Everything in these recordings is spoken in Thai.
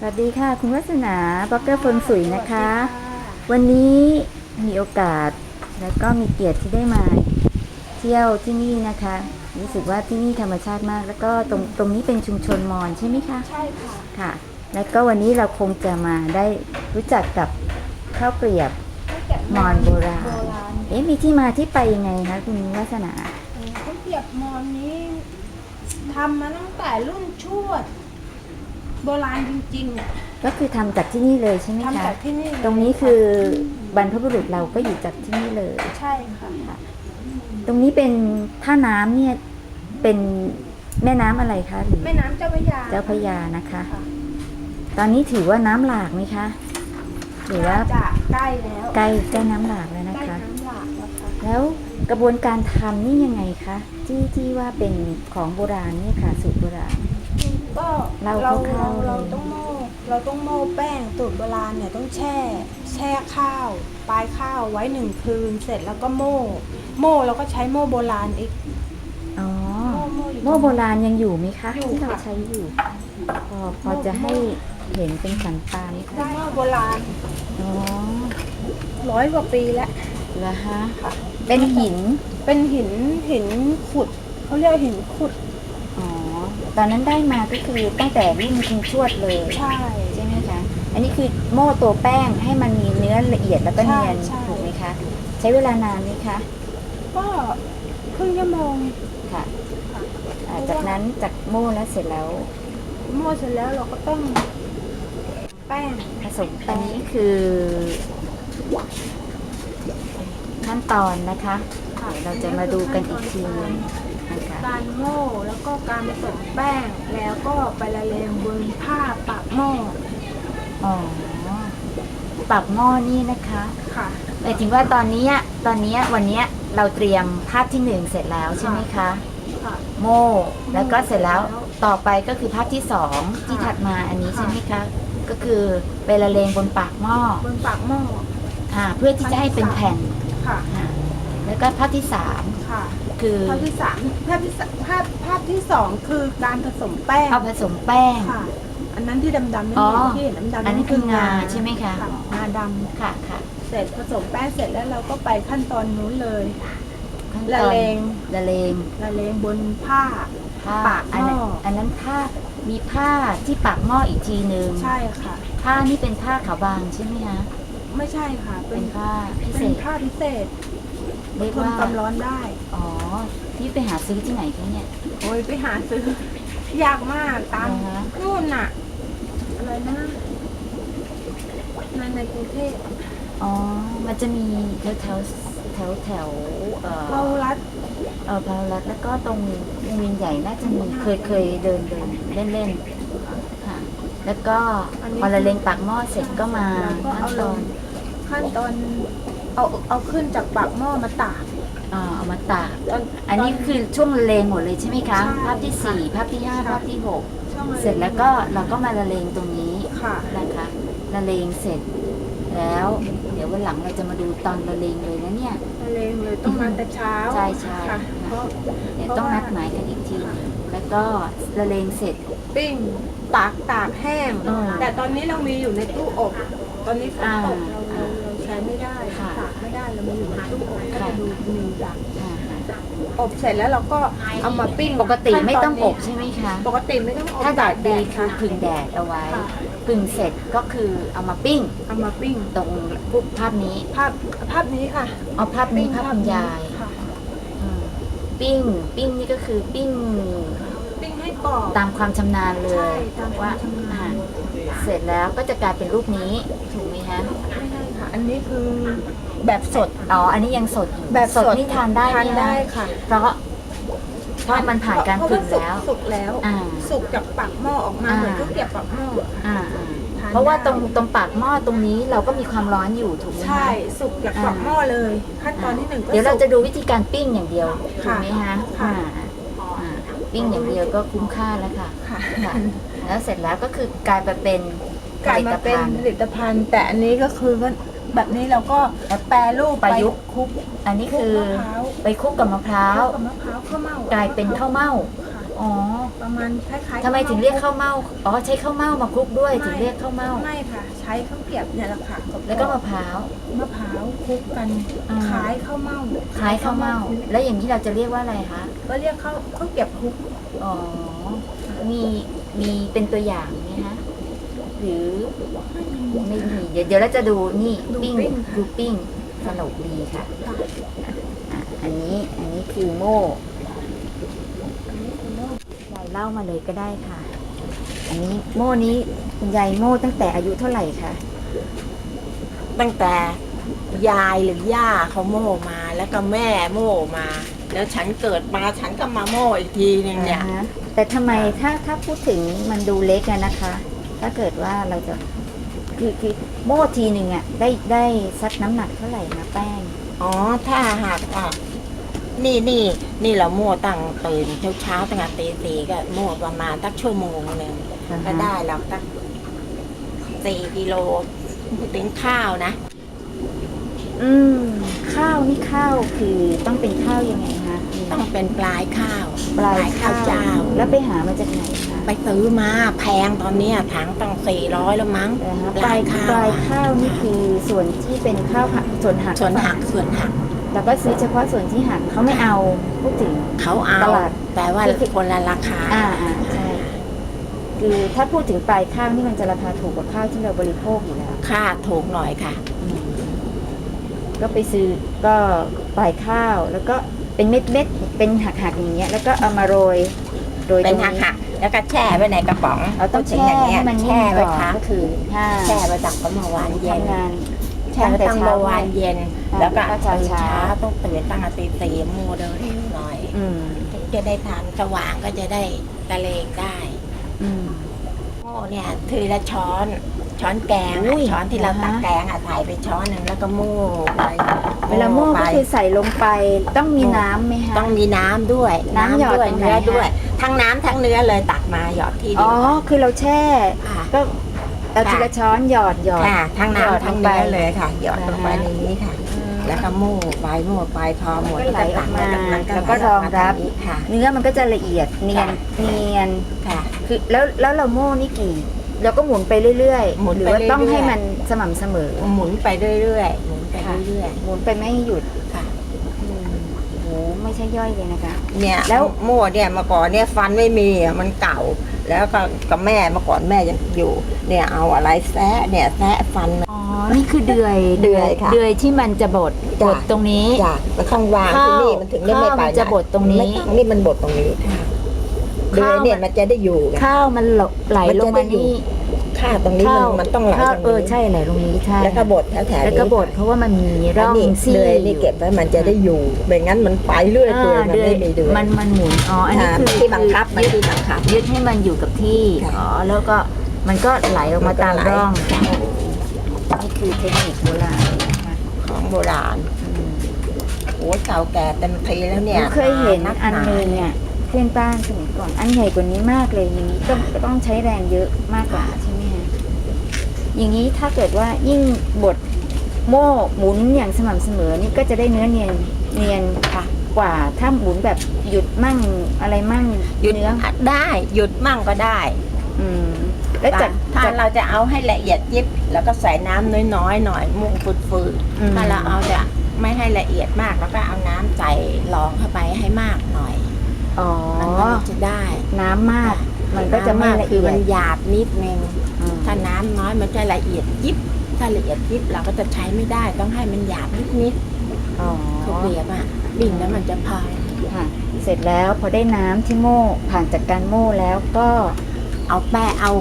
สวัสดีค่ะ คุณวัฒนาบล็อกเกอร์เฟิงสุยนะคะ วันนี้มีโอกาสและก็มีเกียรติที่ได้มา เที่ยวที่นี่นะคะ รู้สึกว่าที่นี่ธรรมชาติมาก แล้วก็ตรงตรงนี้เป็นชุมชนมอญใช่ไหมคะใช่ค่ะค่ะ แล้วก็วันนี้เราคงจะมาได้รู้จักกับข้าวเกลียบข้าวเกรียบมอญโบราณโบราณเอ๊ะมีที่มาที่ไปยังไงคะคุณวัฒนาข้าวเกรียบมอญนี้ทำมาตั้งแต่รุ่นชวด โบราณจริงๆอะก็คือทำจากที่นี่เลยใช่ไหมทำคะจากที่นี่เลยตรงนี้คือบรรพบุรุษเราก็อยู่จากที่นี่เลย ใช่ค่ะ ตรงนี้เป็นท่าน้ำเนี่ยเป็นแม่น้ำอะไรคะหรือแม่น้ำเจ้าพระยาเจ้าพระยานะคะ ค่ะตอนนี้ถือว่าน้ำหลากไหมคะ หรือว่าน่จะใกล้แล้วใกล้ใกล้น้ำหลากแล้วนะใกล้คะ น้ำหลากแล้วค่ะ แล้วกระบวนการทำนี่ยังไงคะที่ที่ว่าเป็นของโบราณเนี่ยค่ะสูตรโบราณ ก็เราเราคร่าเราวๆเลยเราต้องโม่เราต้องโม่แป้งสูตรโบราณเนี่ยต้องแช่ แช่ข้าวปลายข้าวไว้หนึ่งคืน เสร็จแล้วก็โม่ โม่เราก็ใช้โม่โบราณอีก อ๋อโม่อยู่โม่โบราณยังอยู่ไหมคะอยู่ที่เราค่ะ ใช้อยู่ พอพอจะให้เห็นเป็นสันตาไหมคะโม่โบราณอ๋อร้อยกว่าปีแล้ว เหรอฮะ เป็นหิน เป็นหินหินขุดเขาเรียกหินขุดอ๋อ ตอนนั้นได้มาก็คือตั้งแต่รุ่นคุณชวดเลยใช่ใช่ไหมคะอันนี้คือโม่ตัวแป้งให้มันมีเนื้อละเอียดแล้วก็เนียนใช่ใช่ถูกไหมคะใช้เวลานานไหมคะก็ครึ่งชั่วโมงค่ะค่ะอ่าจากนั้นจากโม่แล้วเสร็จแล้วโม่เสร็จแล้วเราก็ต้อง แป้งผสมอันนี้คือ ขั้นตอนนะคะ ค่ะเราจะมาดูกันอีกทีหนึงนะคะ การโม่แล้วก็การผสมแป้งแล้วก็ไปละเลงบนผ้าปากหม้ออ๋อปากหม้อนี่นะคะค่ะหมายถึงว่าตอนนี้อะตอนนี้อะวันนี้เราเตรียมภาพที่หนึ่งเสร็จแล้วใช่ไหมคะ ค่ะ โม่แล้วก็เสร็จแล้วแล้วต่อไปก็คือภาพที่สองที่ถัดมาอันนี้ใช่ไหมคะ ก็คือไปละเลงบนปากหม้อบนปากหม้ออ่าเพื่อที่จะให้เป็นแผ่นค่ะอ่าแล้วก็ภาพที่สามค่ะ คือภาพที่สามภาพที่สามภาพภาพที่สองคือการผสมแป้งเอาผสมแป้ง ค่ะ อันนั้นที่ดำๆนั่นอ๋อ เองที่เห็นดำๆอันนี้คืองาใช่ไหมคะงาดค่ะค่ะำเสร็จผสมแป้งเสร็จแล้วเราก็ไปขั้นตอนนู้นเลยขั้นตอนละเลงละเลงละเลงบนผ้า ผ้าปากหม้ออันนั้นอันนั้นผ้ามีผ้าที่ปากหม้ออีกทีหนึ่งใช่ค่ะ ผ้านี่เป็นผ้าขาวบางใช่ไหมคะไม่ใช่ค่ะ เป็เป็นนผ้าพิเศเป็นษผ้าพิเศษ เรียกทนว่าความร้อนได้ อ๋อนี่ไปหาซื้อที่ไหนคะเนี่ย โอ้ยไปหาซื้อยากมากตามเหรอคะนู่นน่ะอะไรนะในในกรุงเทพอ๋อ มันจะมีแถวแถวแถวแถวเอ่อเรารัดเออพาวรัฐแล้วก็ตรงวงเวียนใหญ่น่าจะมีเคยเคยเดินเดินเล่นเล่นค่ะ แล้วก็พอละเลงปากหม้อเสร็จก็มาแล้วก็ขั้เอานลตองนขั้นตอน เอาเอาขึ้นจากปากหม้อมาตากอ่าเอามาตากตอน อันนี้คือช่วงละเลงหมดเลยใช่ไหมคะ ใช่ภาพที่สี่ภาพที่ห้าค่ะ ภาพที่หกช่องอะไเสร็จแล้วก็เราก็มาละเลงตรงนี้ค่ะ นะคะละเลงเสร็จ แล้ว เดี๋ยววันหลังเราจะมาดูตอนละเลงเลยนะเนี่ย ละเลงเลยต้องมาแต่เช้าใช่ใช่ ค่ะเพราะเดี๋ยวเพราะต้องนัดว่าหมายกันอีกทีค่ะแล้วก็ละเลงเสร็จ ปิ้งตากตากแห้งอืมแต่ตอนนี้เรามีอยู่ในตู้อบ ตอนนี้ฝนตกอ่า เราเราเราใช้ไม่ได้ค่ะ ค่ะจะดูมีตากอ่าอบเสร็จแล้วเราก็เอามาปิ้งปกติไม่ต้องอบขั้นนนี้ใช่ไหมคะ ปกติไม่ต้องอบถ้าแดดดีค่ะคือพึ่งแดดเอาไว้ค่ะพึ่งเสร็จก็คือเอามาปิ้ง เอามาปิ้งตรงรูปภาพนี้ ภาพภาพนี้ค่ะ เอาภาพนี้ภาพคุณยายค่ะอืมปิ้ง ปิ้งนี่ก็คือปิ้ง ปิ้งให้กรอบตามความชำนาญเลใช่ยตามควาว่ามชำนาญอ่าเสร็จแล้วก็จะกลายเป็นรูปนี้ถูกไหมคะไม่ใช่ค่ะ อันนี้คือ แบบสดอ๋ออันนี้ยังสดอยู่แบบสสดดนี่ทานได้ทานหมได้ค่ะ เพราะเพราะมันผ่านการเพะผึ่ว่งสุกแล้ว สุกแล้ว อ่าสุกจากปากหม้อออกมาอ่า เหมือนข้าวเกรียบปากหม้ออ่าทานเพราะว่าได้ตรงตรงปากหม้อตรงนี้เราก็มีความร้อนอยู่ถูกไหมคะ ใช่สุกจากปากหม้อเลย ขั้นตอนที่หนึ่งก็เดี๋ยวเราสุกจะดูวิธีการปิ้งอย่างเดียวถูกค่ะไหมคะค่ะ อ่าอ่าปิ้งอย่างเดียวก็คุ้มค่าแล้วค่ะค่ะค่ะแล้วเสร็จแล้วก็คือกลายไปเป็นกลายมาเป็นผผลิตภัณฑ์ลิตภัณฑ์ แต่อันนี้ก็คือว่า แบบนี้เราก็แปรรูปประยุกต์คลุกอันนี้คือคลุกมะพร้าวไปคลุกกับมะพร้าว กับมะพร้าวข้าวเม่ากลายเป็นข้าวเม่า ค่ะอ๋อประมาณคล้ายๆทำไมถึงเรียกข้าวข้าวเม่า อ๋อใช้ข้าวเม่ามาคลุกด้วยไม่ถึงเรียกข้าวเม่า ไม่ค่ะ ใช้ข้าวเกรียบเนี่ยแหละค่ะบแล้วก็มะพร้าว มะพร้าวคลุกกันอ่า คล้ายข้าวเม่าคล้ายข้าวเม่าคลุกแล้วอย่างนี้เราจะเรียกว่าอะไรคะ ก็เรียกข้าวข้าวเกรียบคลุกอ๋อ มีมีเป็นตัวอย่างไหมคะ หรือไม่มีเดี๋ยวเดี๋ยวเราจะดูนี่ดูปิ้งปิ้งค่ะดูปิ้งสนุกดีค่ะค่ะอะ อันนี้อันนี้คือโม่ยายเล่ามาเลยก็ได้ค่ะ อันนี้โม่นี้คุณยายโม่ตั้งแต่อายุเท่าไหร่คะตั้งแต่ยายหรือย่าเขาโม่มา แล้วก็แม่โม่มา แล้วฉันเกิดมาฉันก็มาโม่อีกทีนึงเนี่ย อ่าฮะแต่ทำไมถ้าถ้าพูดถึงมันดูเล็กอะนะคะ ถ้าเกิดว่าเราจะคือคือโม่ทีหนึ่งอะได้ได้สักน้ำหนักเท่าไหร่นะแป้ง อ๋อ ถ้าหากอะนี่นี่นี่เราโม่ตั้งตื่นเช้าเช้าๆตั้งแต่ตีสี่ก็โม่ประมาณสักชั่วโมงหนึ่งก็ได้แล้วสักสี่กิโลพูดถึงข้าวนะ อืม ข้าวนี่ข้าวคือต้องเป็นข้าวยังไงคะ ต้องเป็นปลายข้าวปลายข้าวเจ้า แล้วไปหามาจากไหนคะไปซื้อมาแพงตอนเนี้ยถังต้องสี่ร้อยแล้วมั้งนะคะปปลาลายยข้าวปลายข้าวนี่คือส่วนที่เป็นข้าวหักส่วนหักส่วนหักส่วนหักแล้วก็ซื้อเฉพาะส่วนที่หักเขาไม่เอาพูดถึงเขาเอาตลาดแต่ว่าคือคนละราคาอ่าอ่าใช่คือถ้าพูดถึงปลายข้าวนี่มันจะราคาถูกกว่าข้าวที่เราบริโภคอยู่แล้วค่าถูกหน่อยค่ะอืมก็ไปซื้อก็ปลายข้าวแล้วก็ เป็นเม็ดเม็ดๆเป็นหักหักๆอย่างเงี้ยแล้วก็เอามาโรยโรยเป็นตรงหักหักๆแล้วก็แช่ไว้ในกระป๋องเราต้องพูดถึแช่ย่างเงี้ยให้มันนิ่แช่มไว้ก่อน ค้างก็คือถ้าแช่ไว้จากเมื่อวานเย็นทำงานแช่ตั้งเมื่อวานเย็น อ่าแล้วก็แล้วก็ตื่นเช้า เช้าต้องตื่นตั้งแต่ตีสี่โมเดลเร็วหน่อยอืมจะได้ทานสว่างก็จะได้ตะเลงได้อืม โม่เนี่ยทีละช้อน ช้อนแกงอุ้ยอะช้อนที่เราอ่าฮะตักแกงอะใส่ไปช้อนหนึ่งแล้วก็โม่ไปเวลาโม่ไปก็คือใส่ลงไปต้องมีน้ำไหมคะ ต้องมีน้ำด้วยน้ำหยอดด้วยตรงไหนเนื้อฮะด้วย ทั้งน้ำทั้งเนื้อเลยตักมาหยอดที่อ๋เดีอยวคือเราแช่ค่ะ ก็เอาทีละช้อนหยอดหยอด ค่ะทั้งหยอดน้ำทั้งลงไปเนื้อเลยค่ะ หยอดลงไปอ่าฮะในนี้ค่ะ แล้วก็โม่ไปโม่ไปพอหมดก็ไหลออกมาตัแล้วก็รองรับทานี้ค่ะ เนื้อมันก็จะละเอียดเนียนเนียนค่ะ คือแล้วแล้วเราโม่นี่กี่ เราก็หมุนไปเรื่อยหมุนหรือไปว่าต้องเรื่อยๆ ให้มันสม่ำเสมอ หมุนไปเรื่อยๆหมุนไปค่ะเรื่อย หมุนไปไม่หยุดๆค่ะ อืมโหไม่ใช่ย่อยเลยนะคะเนี่ยแล้แล้วว โม่เนี่ยเมื่อก่อนเนี่ยฟันไม่มีอะมันเก่า แล้วก็กับแม่เมื่อก่อนแม่ยังอยู่ เนี่ยเอาอะไรแซะเนี่ยแซะฟันอ๋อ นี่คือเดือยเดือยค่ะเดือยที่มันจะบดจ้ะ บดตรงนี้จ้ะมันข้างวางข้าที่วนี่มันถึงได้ไม่ข้าวไปมันจะไหบดตรงนี้ ไม่ต้องนี่มันบดตรงนี้ค่ะ เดืข้าอวยเนี่ยมันมันจะได้อยู่ไงข้าวมันหลบไหลมันลจะงได้มาอยู่นี่ค่าตรงนี้มันข้าวมันต้องไหลข้าวตรงเออนี้ใช่ไหลลงนี้ใช่แล้วก็บดแถวๆแล้วนี้ก็บดเพราะว่ามันมีร่องอันนี้ซี่เดือยนี่อยู่เก็บไว้มันจะได้อยู่ไม่งั้นมันไปเรื่อยอ่าเปื่อยมันเดือยไม่มีเดือยมันมันหมุนอ๋ออันนี้ค่ะคือที่บังคับมันยึดที่บังคับยึดให้มันอยู่กับที่ค่ะอ๋อแล้วก็มันก็ไหลออกมาตามร่องค่ะนี่คือเทคนิคโบราณนะคะของโบราณอืมโอ้ยเก่าแก่เต็มทีแล้วเนี่ยเคยเห็นนักอันหาหนึงอะเพื่อนบ้านสมัยก่อน อันใหญ่กว่านี้มากเลยอย่างนี้ต้องต้องใช้แรงเยอะมากกว่าใช่ไหมฮะอย่างนี้ถ้าเกิดว่ายิ่งบดโม่หมุนอย่างสม่ำเสมอนี่ก็จะได้เนื้อเนียนเนียนค่ะกว่าถ้าหมุนแบบหยุดมั่งอะไรมั่งหยุดเนื้อได้หยุดมั่งก็ได้ อืมแล้วจากถ้าจากเราจะเอาให้ละเอียดยิบ แล้วก็ใส่น้ำน้อยๆหน่อยมุงฟืดอืมๆถ้าเราเอาจะไม่ให้ละเอียดมากแล้วก็เอาน้ำใส่รองเข้าไปให้มากหน่อย อ๋อ มันก็จะได้ น้ำมาก มันก็จะไม่น้ำากละคือเอียมัดนหยาบนิดนึง อืมถ้าน้ำน้อยมันจะละเอียดยิบ ถ้าละเอียดยิบเราก็จะใช้ไม่ได้ ต้องให้มันหยาบนิดอ๋อๆคือเปียบอะบิ่งแล้วมันจะพองค่ะเสร็จแล้วพอได้น้ำที่โม่ผ่านจากการโม่แล้วก็เอาแป้งเอา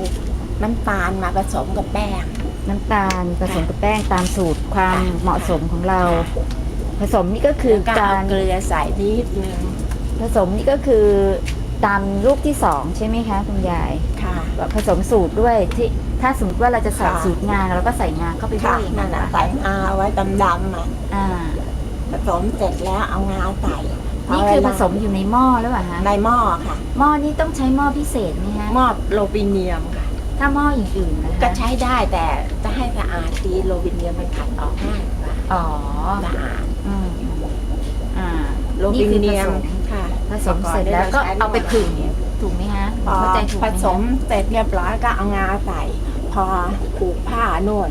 น้ำตาลมาผสมกับแป้ง น้ำตาลผสมกับแป้งตามสูตรความเหมาะสมของเรา ผสมนี่ก็คือแล้วก็กาเอารเกลือใส่นิดนึง ผสมนี่ก็คือตามลูกที่สองใช่ไหมคะคุณยายค่ะ แบบผสมสูตรด้วยที่ถ้าสมมติว่าเราจะใส่ค่ะ สูตรงาเราก็ใส่งาเข้าไปด้ค่ะวยอย่างนั่นั้นนน่ะนะใส่งาไว้ดำๆอะอ่าผสมเสร็จแล้วเอางาใส่นี่คือผสมอยู่ในหม้อแล้วเหรอคะในหม้อค่ะหม้อนี่ต้องใช้หม้อพิเศษไหมคะหม้อโลบิเนียมค่ะ ถ้าหม้ออื่นๆนะคะก็ใช้ได้แต่จะให้สะอาดดีโลบิเนียมมันขัดออกง่ายกว่าอ๋อสะอาดอืมอ่าโลบิเนียมนี่คือผสมค่ะ ผสมเสร็จแล้วก็เอาไปผึ่งถูกไหมฮะพอเข้าใจถูกไหผมสมเสร็จเรียบร้อยก็เอางาใส่ พอผูกผ้านวด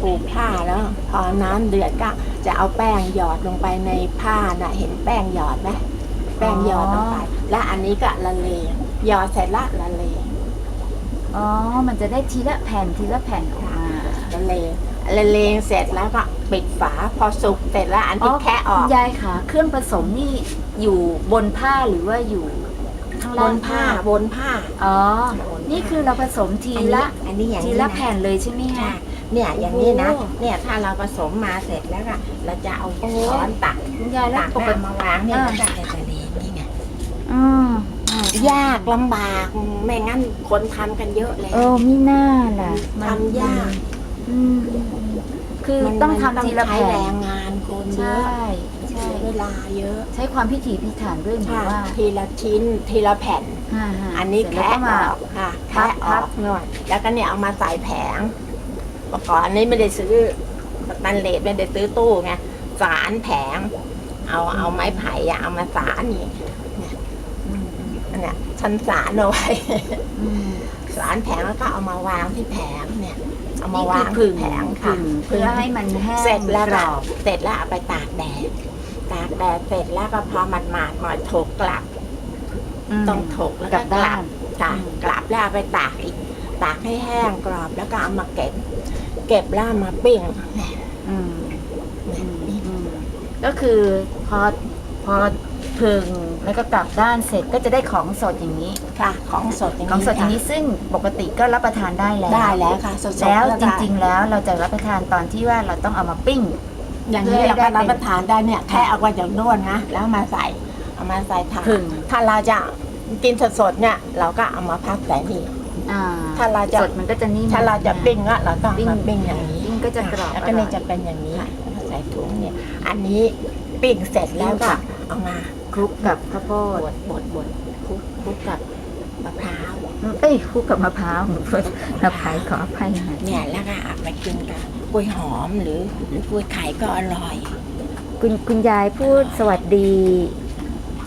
ผูกผ้าแล้ว พอน้ำเดือดก็จะเอาแป้งหยอดลงไปในผ้าน่ะ เห็นแป้งหยอดไหมแป้งหยอดลงไป และอันนี้ก็ละเลงหยอดเสร็จละละเลงอ๋อ มันจะได้ทีละแผ่นทีละแผ่นออกมาละเลงละเลงเสร็จแล้วก็ปิดฝาพอสุกเสร็จแล้วอันที่แคะออคุกณยายค่ะเครื่องผสมนี่ อยู่บนผ้าหรือว่าอยู่ข้างบล่างนผ้าบนผ้า อ๋อ นี่คือเราผสมทีละ อันนี้อย่างทีนี้ละนะแผ่นเลยใช่ไหมค่ะคะเนี่ยอย่างนี้นะ โอ้เนี่ยถ้าเราผสมมาเสร็จแล้วก็เราจะเอาโอ้ ช้อนตักคุณยายแล้วตักปกแม่ติ มาวางเนี่ยอ่า มันจะจะเรียนนี่ไงอืมอ่ายากลำบากไม่งั้นคนทำกันเยอะเลยเออมีหน้าล่ะมันทำยากอืมคือมันต้องมันทำทีละใช้แผ่แรนงงานคนเยใช่ อะใช่ เสียเวลาเยอะใช้ความพิถีพิถันด้วยหรือค่ะว่า ทีละชิ้นทีละแผ่นาๆอันนี้เสร็จแคะแล้วก็อมาอกค่ะพัแคะบอพัอบกหน่อยแล้วก็เนี่ยเอามาใส่แผงเมื่อก่อนนี้ไม่ได้ซื้อสแตันเลสไม่ได้ซื้อตู้ไงสารแผง เอาเอาไม้ไผ่อะเอามาสารนี่อืมอันเนี่ยชั้นสารเอาไว้อืมสารแผงแล้วก็เอามาวางที่แผงเนี่ย เอามานี่วาคืองผึ่งแผงค่ะผึ่งเพื่อให้มันแห้งเสร็จแล้วกรก็อบเสร็จแล้วเอาไปตากแดดตากแดดเสร็จแล้วก็พอมันหมาดๆหน่อยถกกลับมต้องถกแล้วกลัก็บกด้าลันบจ้ะอืมกลับแล้วเอาไปตากอีกตากให้แห้งกรอบแล้วก็เอามาเก็บ เก็บแล้วเอามาปิ้งเนี่ยอืมอืมอืมก็คือพอพอ ผึ่งแล้วก็กลับด้านเสร็จก็จะได้ของสดอย่างนี้ ค่ะ ของสดอย่างของนี้สดอย่างนี้ค่ะซึ่งปกติก็รับประทานได้แล้วได้แล้วค่ะสดๆแล้วก็จริง ๆ แล้วเราจะรับประทานตอนที่ว่าเราต้องเอามาปิ้ง อย่างนี้เราก็รับประทานได้เนี่ยแค่เอาไว้จากโน่นนะแล้วมาใส่เอามาใส่ถาดผึ่งถ้าเราจะกินสดๆเนี่ยเราก็เอามาพักแต่นี่อ่าถ้าเราจะสดมันก็จะนิ่มถ้าเราจะปิ้งอะเราต้องปิ้งมาปิ้งอย่างนี้ปิ้งก็จะกรอบแล้วก็เนี่ยอร่อยจะเป็นอย่างนี้แล้วก็ใส่ถุงเนี่ย อันนี้ปิ้งเสร็จแล้วก็เอามา คลุกกับข้าวโพบดดบดบดคลุกคลุกกับมะพร้าว เอ้ยคลุกกับมะพร้าวหนูพูดเราขายขออภัยหน่อยเนี่ยแล้วก็เอาไปกินกับกล้วยหอมหรือหรือกล้วยไข่ก็อร่อย คุณคุณยายพูดสวัสดี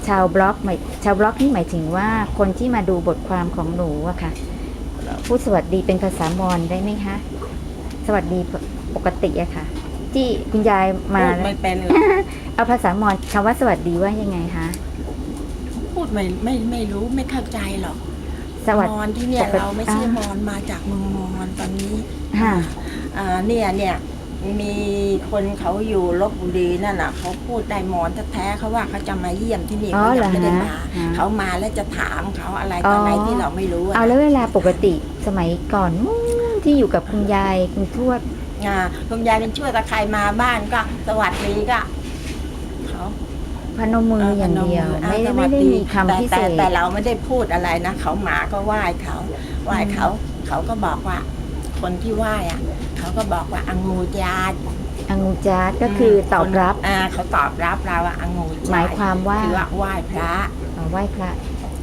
ชาวบล็อกหมายชาวบล็อกนี่หมายถึงว่าคนที่มาดูบทความของหนูอะค่ะ พูดสวัสดีเป็นภาษามอญได้ไหมคะ สวัสดีปกติอะค่ะ ที่คุณยายมา พูดไม่เป็นเลย เอาภาษามอญคำว่าสวัสดีว่ายังไงคะ พูดไม่ไม่ไม่รู้ไม่เข้าใจหรอกสวัสมดีอนที่เนี่ยปกติเราไม่ใช่อ่ามอนมาจากเมืองมอนตอนนี้ค่ะอ่าเนี่ยเนี่ยมีคนเขาอยู่ลบบุรีนั่นน่ะเขาพูดได้มอนแท้ๆเขาว่าเขาจะมาเยี่ยมที่นี่อ๋อเขาเหรยัองไม่ได้ฮะมาฮะเขามาแล้วจะถามเขาอะไรต่ออะไรอ๋อที่เราไม่รู้อะเอาแล้วเวลาปกติสมัยก่อนนู้นที่อยู่กับคุณยายคุณทวดอ่าคุณยายเป็นช่วยตะใครมาบ้านก็สวัสดีก็เขา พนมมืออย่างเดียว ไม่ได้ไม่ได้มีคำพิเศแต่ษแต่เราไม่ได้พูดอะไรนะเขามาก็ไหว้เขาไหว้เขา เขาก็บอกว่า คนที่ไหว้อะเขาก็บอกว่าอังงูจาดอังูจาร์ดก็คือตอบรับอ่าเขาตอบรับเราว่าอังงูจาดหมายความว่าคือว่าไหว้พระอ๋อไหว้พระ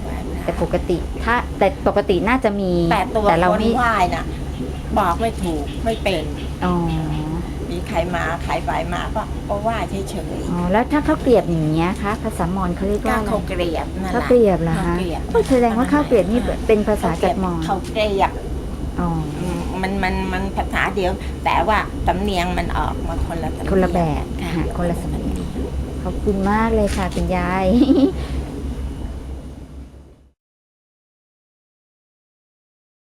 ไหว้พระแต่ปกติถ้าแต่ปกติน่าจะมีแต่ตัวเราคนไม่ไหว้น่ะ บอกไม่ถูกไม่เป็นอ๋อมี ใครมาใครไปมาก็ก็ไหว้เฉยอ๋อแล้วถ้าข้าวเกลียบอย่างเงี้ยคะภาษามอญเขาเรียกๆก็ว่าอะไรเขาเกลียบนั่นแหข้าวละ เกลียบเหรอข้าวฮะเกลียบ โอ้แสดงว่าข้าวเกลียบนี่เป็นภาษาจากมอญเขาเกลียบอ๋ออืมมันมันมันภาษาเดียว แต่ว่าสำเนียงมันออกมาคนละสำเนียงคนละแบบค่ะค่ะคนละสำเนียงขอบคุณมากเลยค่ะคุณยาย